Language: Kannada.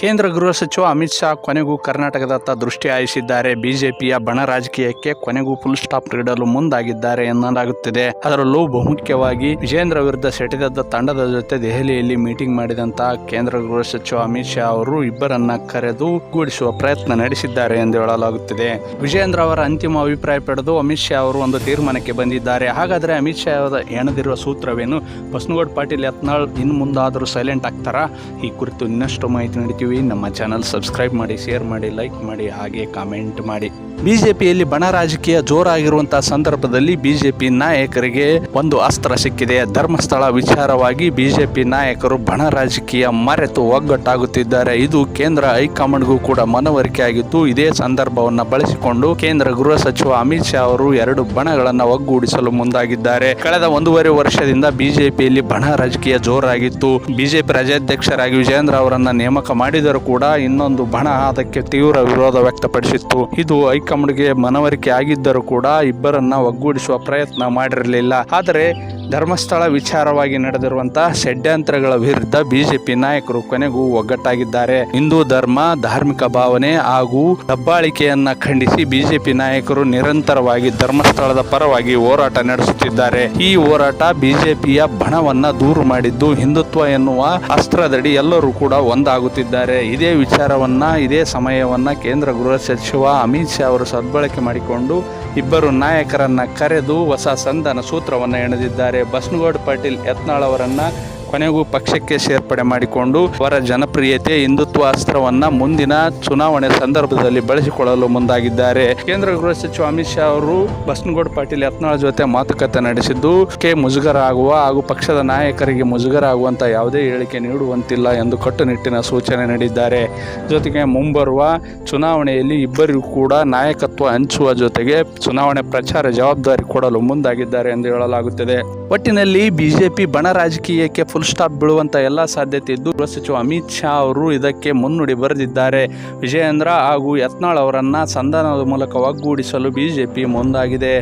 ಕೇಂದ್ರ ಗೃಹ ಸಚಿವ ಅಮಿತ್ ಶಾ ಕೊನೆಗೂ ಕರ್ನಾಟಕದತ್ತ ದೃಷ್ಟಿ ಹಾಯಿಸಿದ್ದಾರೆ. ಬಿಜೆಪಿಯ ಬಣ ರಾಜಕೀಯಕ್ಕೆ ಕೊನೆಗೂ ಫುಲ್ ಸ್ಟಾಪ್ ನೀಡಲು ಮುಂದಾಗಿದ್ದಾರೆ ಎನ್ನಲಾಗುತ್ತಿದೆ. ಅದರಲ್ಲೂ ಬಹುಮುಖ್ಯವಾಗಿ ವಿಜೇಂದ್ರ ವಿರುದ್ಧ ಸೆಟೆದದ್ದ ತಂಡದ ಜೊತೆ ದೆಹಲಿಯಲ್ಲಿ ಮೀಟಿಂಗ್ ಮಾಡಿದಂತಹ ಕೇಂದ್ರ ಗೃಹ ಸಚಿವ ಅಮಿತ್ ಶಾ ಅವರು ಇಬ್ಬರನ್ನ ಕರೆದು ಗೂಡಿಸುವ ಪ್ರಯತ್ನ ನಡೆಸಿದ್ದಾರೆ ಎಂದು ಹೇಳಲಾಗುತ್ತಿದೆ. ವಿಜೇಂದ್ರ ಅವರ ಅಂತಿಮ ಅಭಿಪ್ರಾಯ ಪಡೆದು ಅಮಿತ್ ಶಾ ಅವರು ಒಂದು ತೀರ್ಮಾನಕ್ಕೆ ಬಂದಿದ್ದಾರೆ. ಹಾಗಾದರೆ ಅಮಿತ್ ಶಾ ಅವರ ಎಣದಿರುವ ಸೂತ್ರವೇನು? ಬಸ್ನಗೌಡ ಪಾಟೀಲ್ ಯತ್ನಾಳ್ ಇನ್ನು ಮುಂದಾದರೂ ಸೈಲೆಂಟ್ ಆಗ್ತಾರಾ? ಈ ಕುರಿತು ಇನ್ನಷ್ಟು ಮಾಹಿತಿ ನೀಡ್ತೀವಿ ನಮ್ಮ ಚಾನಲ್ ಸಬ್ಸ್ಕ್ರೈಬ್ ಮಾಡಿ ಶೇರ್ ಮಾಡಿ ಲೈಕ್ ಮಾಡಿ, ಹಾಗೆ ಕಾಮೆಂಟ್ ಮಾಡಿ. ಬಿಜೆಪಿಯಲ್ಲಿ ಬಣ ರಾಜಕೀಯ ಜೋರಾಗಿರುವಂತಹ ಸಂದರ್ಭದಲ್ಲಿ ಬಿಜೆಪಿ ನಾಯಕರಿಗೆ ಒಂದು ಅಸ್ತ್ರ ಸಿಕ್ಕಿದೆ. ಧರ್ಮಸ್ಥಳ ವಿಚಾರವಾಗಿ ಬಿಜೆಪಿ ನಾಯಕರು ಬಣ ರಾಜಕೀಯ ಮರೆತು ಒಗ್ಗಟ್ಟಾಗುತ್ತಿದ್ದಾರೆ. ಇದು ಕೇಂದ್ರ ಹೈಕಮಾಂಡ್ಗೂ ಕೂಡ ಮನವರಿಕೆ ಆಗಿದ್ದು, ಇದೇ ಸಂದರ್ಭವನ್ನು ಬಳಸಿಕೊಂಡು ಕೇಂದ್ರ ಗೃಹ ಸಚಿವ ಅಮಿತ್ ಶಾ ಅವರು ಎರಡು ಬಣಗಳನ್ನು ಒಗ್ಗೂಡಿಸಲು ಮುಂದಾಗಿದ್ದಾರೆ. ಕಳೆದ ಒಂದೂವರೆ ವರ್ಷದಿಂದ ಬಿಜೆಪಿಯಲ್ಲಿ ಬಣ ರಾಜಕೀಯ ಜೋರಾಗಿತ್ತು. ಬಿಜೆಪಿ ರಾಜ್ಯಾಧ್ಯಕ್ಷರಾಗಿ ವಿಜಯೇಂದ್ರ ಅವರನ್ನ ನೇಮಕ ಮಾಡಿದರೂ ಕೂಡ ಇನ್ನೊಂದು ಬಣ ಅದಕ್ಕೆ ತೀವ್ರ ವಿರೋಧ ವ್ಯಕ್ತಪಡಿಸಿತ್ತು. ಇದು ಹೈಕಮಾಂಡ್ಗೆ ಮನವರಿಕೆ ಆಗಿದ್ದರೂ ಕೂಡ ಇಬ್ಬರನ್ನ ಒಗ್ಗೂಡಿಸುವ ಪ್ರಯತ್ನ ಮಾಡಿರಲಿಲ್ಲ. ಆದರೆ ಧರ್ಮಸ್ಥಳ ವಿಚಾರವಾಗಿ ನಡೆದಿರುವಂತಹ ಷಡ್ಯಂತ್ರಗಳ ವಿರುದ್ಧ ಬಿಜೆಪಿ ನಾಯಕರು ಕೊನೆಗೂ ಒಗ್ಗಟ್ಟಾಗಿದ್ದಾರೆ. ಹಿಂದೂ ಧರ್ಮ, ಧಾರ್ಮಿಕ ಭಾವನೆ ಹಾಗೂ ದಬ್ಬಾಳಿಕೆಯನ್ನ ಖಂಡಿಸಿ ಬಿಜೆಪಿ ನಾಯಕರು ನಿರಂತರವಾಗಿ ಧರ್ಮಸ್ಥಳದ ಪರವಾಗಿ ಹೋರಾಟ ನಡೆಸುತ್ತಿದ್ದಾರೆ. ಈ ಹೋರಾಟ ಬಿಜೆಪಿಯ ಬಣವನ್ನ ದೂರು ಮಾಡಿದ್ದು ಹಿಂದುತ್ವ ಎನ್ನುವ ಅಸ್ತ್ರದಡಿ ಎಲ್ಲರೂ ಕೂಡ ಒಂದಾಗುತ್ತಿದ್ದಾರೆ. ಇದೇ ವಿಚಾರವನ್ನ, ಇದೇ ಸಮಯವನ್ನ ಕೇಂದ್ರ ಗೃಹ ಸಚಿವ ಅಮಿತ್ ಶಾ ಅವರು ಸದ್ಬಳಕೆ ಮಾಡಿಕೊಂಡು ಇಬ್ಬರು ನಾಯಕರನ್ನ ಕರೆದು ಹೊಸ ಸಂಧಾನ ಸೂತ್ರವನ್ನು ಎಣೆದಿದ್ದಾರೆ. ಬಸ್ನಗೌಡ ಪಾಟೀಲ್ ಯತ್ನಾಳ್ ಅವರನ್ನ ಕೊನೆಗೂ ಪಕ್ಷಕ್ಕೆ ಸೇರ್ಪಡೆ ಮಾಡಿಕೊಂಡು ಅವರ ಜನಪ್ರಿಯತೆ ಹಿಂದುತ್ವ ಅಸ್ತ್ರವನ್ನ ಮುಂದಿನ ಚುನಾವಣೆ ಸಂದರ್ಭದಲ್ಲಿ ಬಳಸಿಕೊಳ್ಳಲು ಮುಂದಾಗಿದ್ದಾರೆ. ಕೇಂದ್ರ ಗೃಹ ಸಚಿವ ಅಮಿತ್ ಶಾ ಅವರು ಬಸ್ನಗೌಡ ಪಾಟೀಲ್ ಯತ್ನಾಳ್ ಜೊತೆ ಮಾತುಕತೆ ನಡೆಸಿದ್ದು, ಕೆ ಮುಜುಗರ ಆಗುವ ಹಾಗೂ ಪಕ್ಷದ ನಾಯಕರಿಗೆ ಮುಜುಗರ ಆಗುವಂತ ಯಾವುದೇ ಹೇಳಿಕೆ ನೀಡುವಂತಿಲ್ಲ ಎಂದು ಕಟ್ಟುನಿಟ್ಟಿನ ಸೂಚನೆ ನೀಡಿದ್ದಾರೆ. ಜೊತೆಗೆ ಮುಂಬರುವ ಚುನಾವಣೆಯಲ್ಲಿ ಇಬ್ಬರಿಗೂ ಕೂಡ ನಾಯಕತ್ವ ಹಂಚುವ ಜೊತೆಗೆ ಚುನಾವಣೆ ಪ್ರಚಾರ ಜವಾಬ್ದಾರಿ ಕೊಡಲು ಮುಂದಾಗಿದ್ದಾರೆ ಎಂದು ಹೇಳಲಾಗುತ್ತಿದೆ. ಒಟ್ಟಿನಲ್ಲಿ ಬಿಜೆಪಿ ಬಣ ರಾಜಕೀಯಕ್ಕೆ ಫುಲ್ ಸ್ಟಾಪ್ ಬೀಳುವಂತ ಎಲ್ಲ ಸಾಧ್ಯತೆ ಇದ್ದು ಗೃಹ ಸಚಿವ ಅಮಿತ್ ಶಾ ಅವರು ಇದಕ್ಕೆ ಮುನ್ನುಡಿ ಬರೆದಿದ್ದಾರೆ. ವಿಜಯೇಂದ್ರ ಹಾಗೂ ಯತ್ನಾಳ್ ಅವರನ್ನ ಸಂಧಾನದ ಮೂಲಕ ಒಗ್ಗೂಡಿಸಲು ಬಿಜೆಪಿ ಮುಂದಾಗಿದೆ.